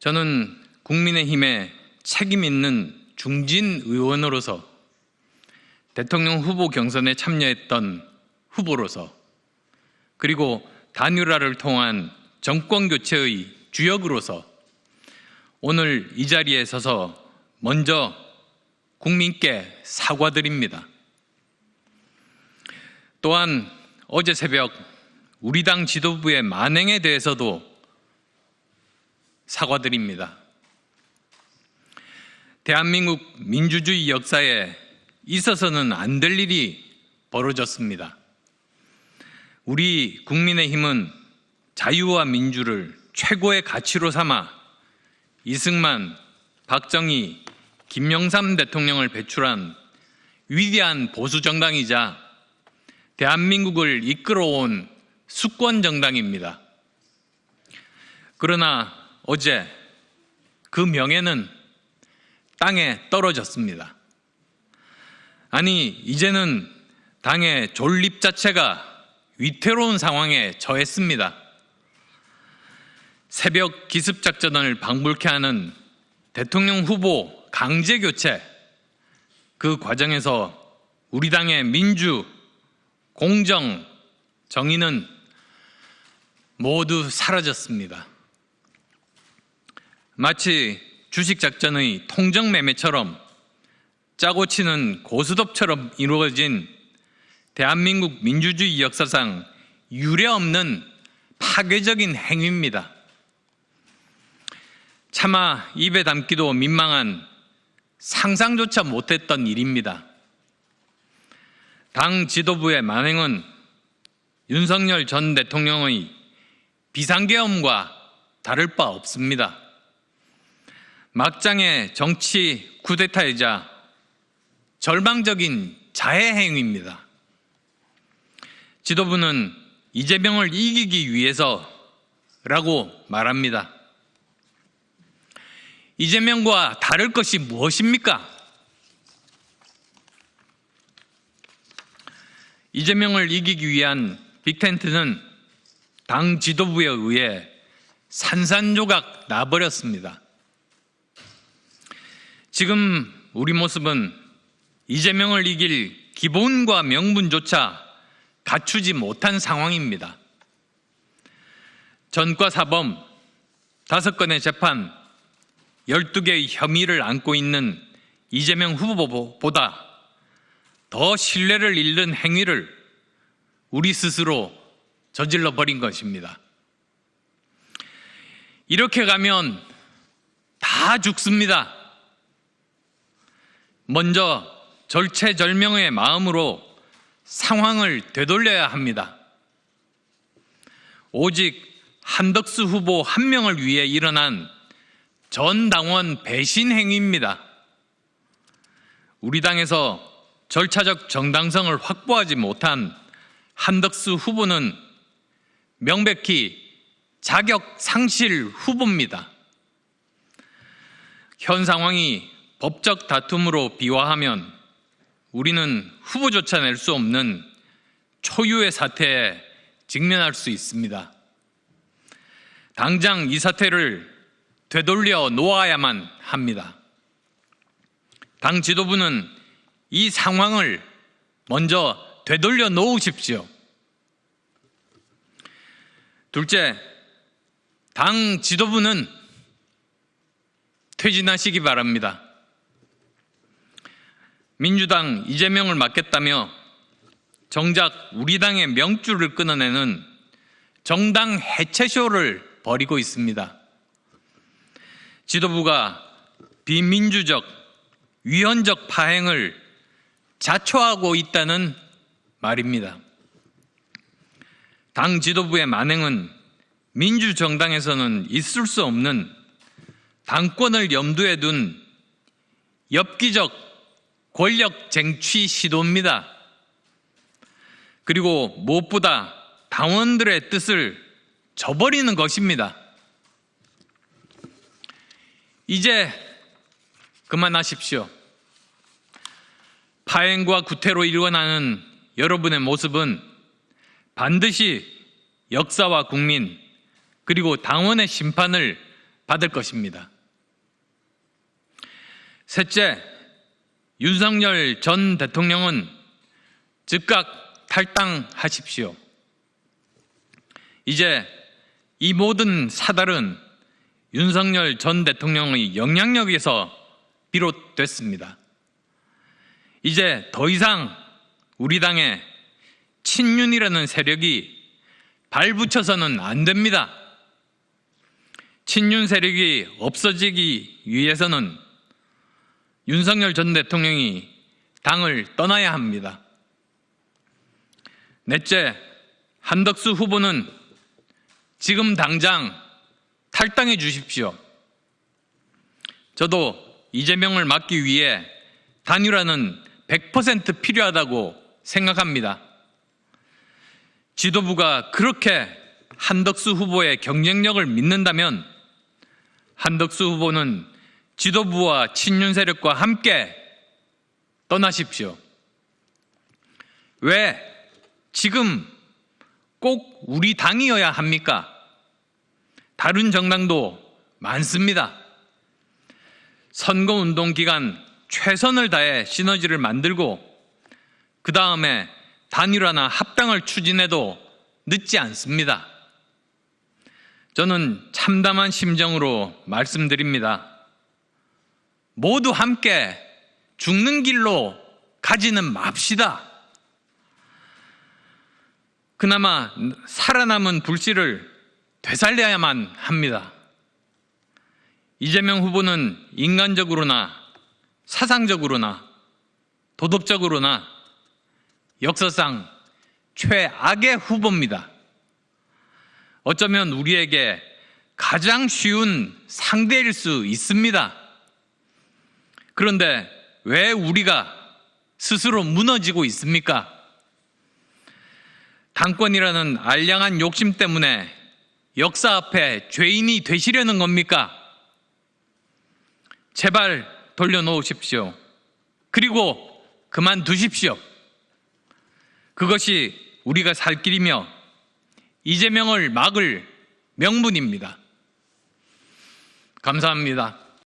저는 국민의힘의 책임 있는 중진 의원으로서 대통령 후보 경선에 참여했던 후보로서 그리고 단일화를 통한 정권 교체의 주역으로서 오늘 이 자리에 서서 먼저 국민께 사과드립니다. 또한 어제 새벽 우리 당 지도부의 만행에 대해서도 사과드립니다. 대한민국 민주주의 역사에 있어서는 안 될 일이 벌어졌습니다. 우리 국민의힘은 자유와 민주를 최고의 가치로 삼아 이승만, 박정희, 김영삼 대통령을 배출한 위대한 보수 정당이자 대한민국을 이끌어온 수권 정당입니다. 그러나 어제 그 명예는 땅에 떨어졌습니다. 아니, 이제는 당의 존립 자체가 위태로운 상황에 처했습니다. 새벽 기습작전을 방불케 하는 대통령 후보 강제 교체, 그 과정에서 우리 당의 민주, 공정, 정의는 모두 사라졌습니다. 마치 주식작전의 통정매매처럼 짜고 치는 고스톱처럼 이루어진 대한민국 민주주의 역사상 유례없는 파괴적인 행위입니다. 차마 입에 담기도 민망한 상상조차 못했던 일입니다. 당 지도부의 만행은 윤석열 전 대통령의 비상계엄과 다를 바 없습니다. 막장의 정치 쿠데타이자 절망적인 자해 행위입니다. 지도부는 이재명을 이기기 위해서라고 말합니다. 이재명과 다를 것이 무엇입니까? 이재명을 이기기 위한 빅텐트는 당 지도부에 의해 산산조각 나버렸습니다. 지금 우리 모습은 이재명을 이길 기본과 명분조차 갖추지 못한 상황입니다. 전과 사범 다섯 건의 재판 12개의 혐의를 안고 있는 이재명 후보보다 더 신뢰를 잃는 행위를 우리 스스로 저질러 버린 것입니다. 이렇게 가면 다 죽습니다. 먼저 절체절명의 마음으로 상황을 되돌려야 합니다. 오직 한덕수 후보 한 명을 위해 일어난 전 당원 배신 행위입니다. 우리 당에서 절차적 정당성을 확보하지 못한 한덕수 후보는 명백히 자격 상실 후보입니다. 현 상황이 법적 다툼으로 비화하면 우리는 후보조차 낼 수 없는 초유의 사태에 직면할 수 있습니다. 당장 이 사태를 되돌려 놓아야만 합니다. 당 지도부는 이 상황을 먼저 되돌려 놓으십시오. 둘째, 당 지도부는 퇴진하시기 바랍니다. 민주당 이재명을 맡겠다며 정작 우리 당의 명줄을 끊어내는 정당 해체쇼를 벌이고 있습니다. 지도부가 비민주적, 위헌적 파행을 자초하고 있다는 말입니다. 당 지도부의 만행은 민주정당에서는 있을 수 없는 당권을 염두에 둔 엽기적 권력 쟁취 시도입니다. 그리고 무엇보다 당원들의 뜻을 저버리는 것입니다. 이제 그만하십시오. 파행과 구태로 일어나는 여러분의 모습은 반드시 역사와 국민 그리고 당원의 심판을 받을 것입니다. 셋째, 윤석열 전 대통령은 즉각 탈당하십시오. 이제 이 모든 사달은 윤석열 전 대통령의 영향력에서 비롯됐습니다. 이제 더 이상 우리 당에 친윤이라는 세력이 발붙여서는 안 됩니다. 친윤 세력이 없어지기 위해서는 윤석열 전 대통령이 당을 떠나야 합니다. 넷째, 한덕수 후보는 지금 당장 탈당해 주십시오. 저도 이재명을 막기 위해 단일화는 100% 필요하다고 생각합니다. 지도부가 그렇게 한덕수 후보의 경쟁력을 믿는다면 한덕수 후보는 지도부와 친윤 세력과 함께 떠나십시오. 왜 지금 꼭 우리 당이어야 합니까? 다른 정당도 많습니다. 선거 운동 기간 최선을 다해 시너지를 만들고 그 다음에 단일화나 합당을 추진해도 늦지 않습니다. 저는 참담한 심정으로 말씀드립니다. 모두 함께 죽는 길로 가지는 맙시다. 그나마 살아남은 불씨를 되살려야만 합니다. 이재명 후보는 인간적으로나 사상적으로나 도덕적으로나 역사상 최악의 후보입니다. 어쩌면 우리에게 가장 쉬운 상대일 수 있습니다. 그런데 왜 우리가 스스로 무너지고 있습니까? 당권이라는 알량한 욕심 때문에 역사 앞에 죄인이 되시려는 겁니까? 제발 돌려놓으십시오. 그리고 그만두십시오. 그것이 우리가 살 길이며 이재명을 막을 명분입니다. 감사합니다.